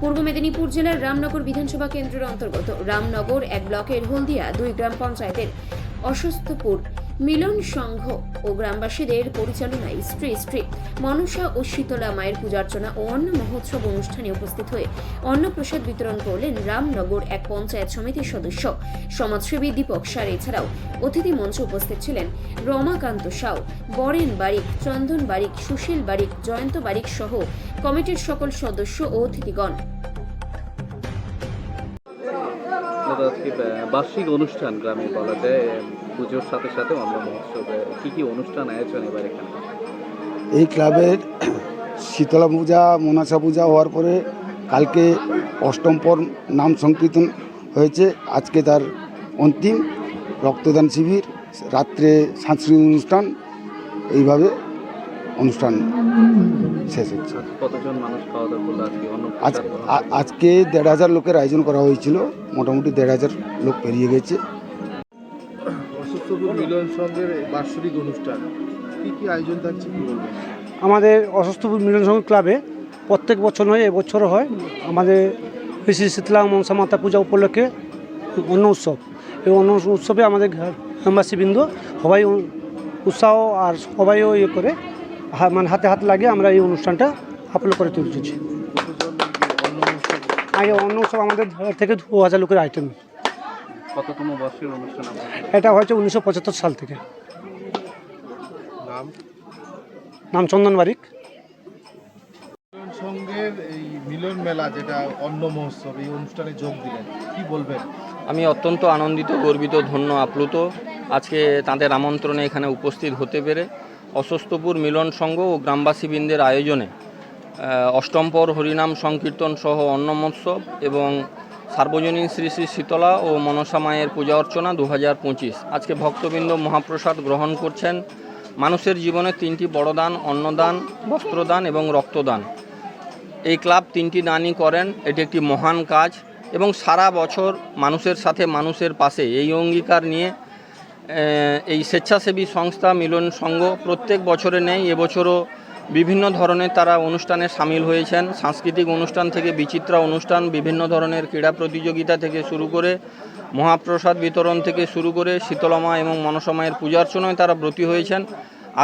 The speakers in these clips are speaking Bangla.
পূর্ব মেদিনীপুর জেলার রামনগর বিধানসভা কেন্দ্রের অন্তর্গত। রামনগর এক ব্লকের হলদিয়া দুই গ্রাম পঞ্চায়েতের অসস্থপুর মিলন সংঘ ও গ্রামবাসীদের পরিচালনায় স্ত্রী স্ত্রী মনসা ও শীতলা মায়ের পূজার্চনা ও অন্ন মহোৎসব অনুষ্ঠানে উপস্থিত হয়ে অন্নপ্রসাদ বিতরণ করলেন রামনগর এক পঞ্চায়েত সমিতির সদস্য। সমাজসেবী দীপক সার এছাড়াও অতিথি মঞ্চে উপস্থিত ছিলেন রমাকান্ত সাউ, বরেন বারিক, চন্দন বারিক, সুশীল বারিক, জয়ন্ত বারিক সহ কমিটির সকল সদস্য ও অতিথিগণ। আহ, বার্ষিক অনুষ্ঠান গ্রামে বলা যায় পুজোর সাথে সাথে অন্য মহোৎসব কি কি অনুষ্ঠান আয়োজন এবার এখানে? এই ক্লাবের শীতলা পূজা মনসা পূজা হওয়ার পরে কালকে অষ্টম পর নাম সংকীর্তন হয়েছে। আজকে তার অন্তিম রক্তদান শিবির রাত্রে সাংস্কৃতিক অনুষ্ঠান এইভাবে অনুষ্ঠান শেষ হচ্ছে। আজকে? দেড় হাজার লোকের আয়োজন করা হয়েছিল। মোটামুটি দেড় হাজার লোক পেরিয়ে গেছে। অসুস্থপুর মিলন সংঘের বার্ষিক অনুষ্ঠান কি কি আয়োজন থাকছে কি বলবেন? আমাদের অসুস্থপুর মিলন সংঘ ক্লাবে প্রত্যেক বছর নয় এবছরও হয়। আমাদের শ্রী শীতলা মনসা মাতা পূজা উপলক্ষে অন্ন উৎসব। এই অন্ন উৎসবে আমাদের গ্রামবাসীবৃন্দ সবাই উৎসাহ আর সবাইও ইয়ে করে মানে হাতে হাত লাগিয়ে আমরা এই অনুষ্ঠানটা সাফল্য করে তুলছি আগে অন্য উৎসব আমাদের ধর থেকে দু হাজার লোকের আইটেম কততম বর্ষের অনুষ্ঠান এটা হয়েছে উনিশশো পঁচাত্তর সাল থেকে। নাম? নাম চন্দন বারিক। মিলন এই মিলন মেলা যেটা অন্ন মহোৎসব এই অনুষ্ঠানে যোগ দিলেন কি বলবেন? আমি অত্যন্ত আনন্দিত গর্বিত ধন্য আপ্লুত। আজকে তাদের আমন্ত্রণে এখানে উপস্থিত হতে পেরে অসস্থপুর মিলন সংঘ ও গ্রামবাসীবৃন্দের আয়োজনে অষ্টমপর হরিনাম সংকীর্তন সহ অন্নমোৎসব এবং সার্বজনীন শ্রী শ্রী শীতলা ও মনসা মায়ের পূজা অর্চনা দু হাজার পঁচিশ। আজকে ভক্তবৃন্দ মহাপ্রসাদ গ্রহণ করছেন। মানুষের জীবনে তিনটি বড় দান অন্নদান, বস্ত্রদান এবং রক্তদান। এই ক্লাব তিনটি দানই করেন। এটি একটি মহান কাজ এবং সারা বছর মানুষের সাথে মানুষের পাশে। এই অঙ্গীকার নিয়ে এই স্বেচ্ছাসেবী সংস্থা মিলন সংঘ প্রত্যেক বছরে নেই এবছরও বিভিন্ন ধরনের তারা অনুষ্ঠানে সামিল হয়েছেন। সাংস্কৃতিক অনুষ্ঠান থেকে বিচিত্রা অনুষ্ঠান, বিভিন্ন ধরনের ক্রীড়া প্রতিযোগিতা থেকে শুরু করে মহাপ্রসাদ বিতরণ থেকে শুরু করে শীতলমা এবং মনসমায়ের পূজার্চনায় তারা ব্রতী হয়েছেন।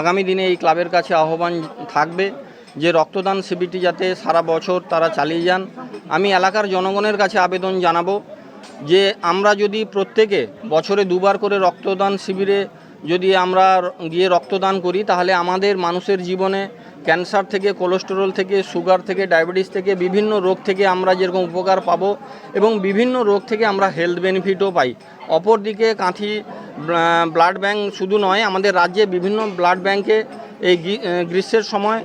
আগামী দিনে এই ক্লাবের কাছে আহ্বান থাকবে যে রক্তদান শিবিরটি যাতে সারা বছর তারা চালিয়ে যান। আমি এলাকার জনগণের কাছে আবেদন জানাব যে আমরা যদি প্রত্যেকে বছরে দুবার করে রক্তদান শিবিরে যদি আমরা গিয়ে রক্তদান করি, তাহলে আমাদের মানুষের জীবনে ক্যান্সার থেকে, কোলেস্টেরল থেকে, সুগার থেকে, ডায়াবেটিস থেকে, বিভিন্ন রোগ থেকে আমরা যেরকম উপকার পাবো এবং বিভিন্ন রোগ থেকে আমরা হেলথ বেনিফিটও পাই। অপরদিকে কাঁথি ব্লাড ব্যাংক শুধু নয়, আমাদের রাজ্যে বিভিন্ন ব্লাড ব্যাংকে এই গ্রীষ্মের সময়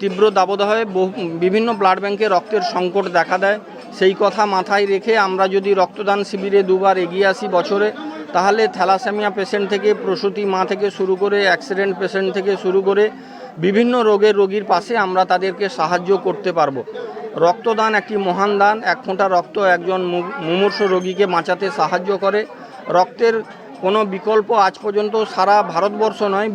তীব্র দাবদাহে বহু, বিভিন্ন ব্লাড ব্যাংকে রক্তের সংকট দেখা দেয়। সেই কথা মাথায় রেখে আমরা যদি রক্তদান শিবিরে দুবার এগিয়ে আসি বছরে, তাহলে থ্যালাসেমিয়া পেশেন্ট থেকে, প্রসূতি মা থেকে শুরু করে, অ্যাক্সিডেন্ট পেশেন্ট থেকে শুরু করে, বিভিন্ন রোগের রোগীর পাশে আমরা তাদেরকে সাহায্য করতে পারব। রক্তদান একটি মহান দান, এক ফোঁটা রক্ত একজন মুমূর্ষ রোগীকে বাঁচাতে সাহায্য করে। রক্তের কোনো বিকল্প আজ পর্যন্ত সারা ভারতবর্ষ নয়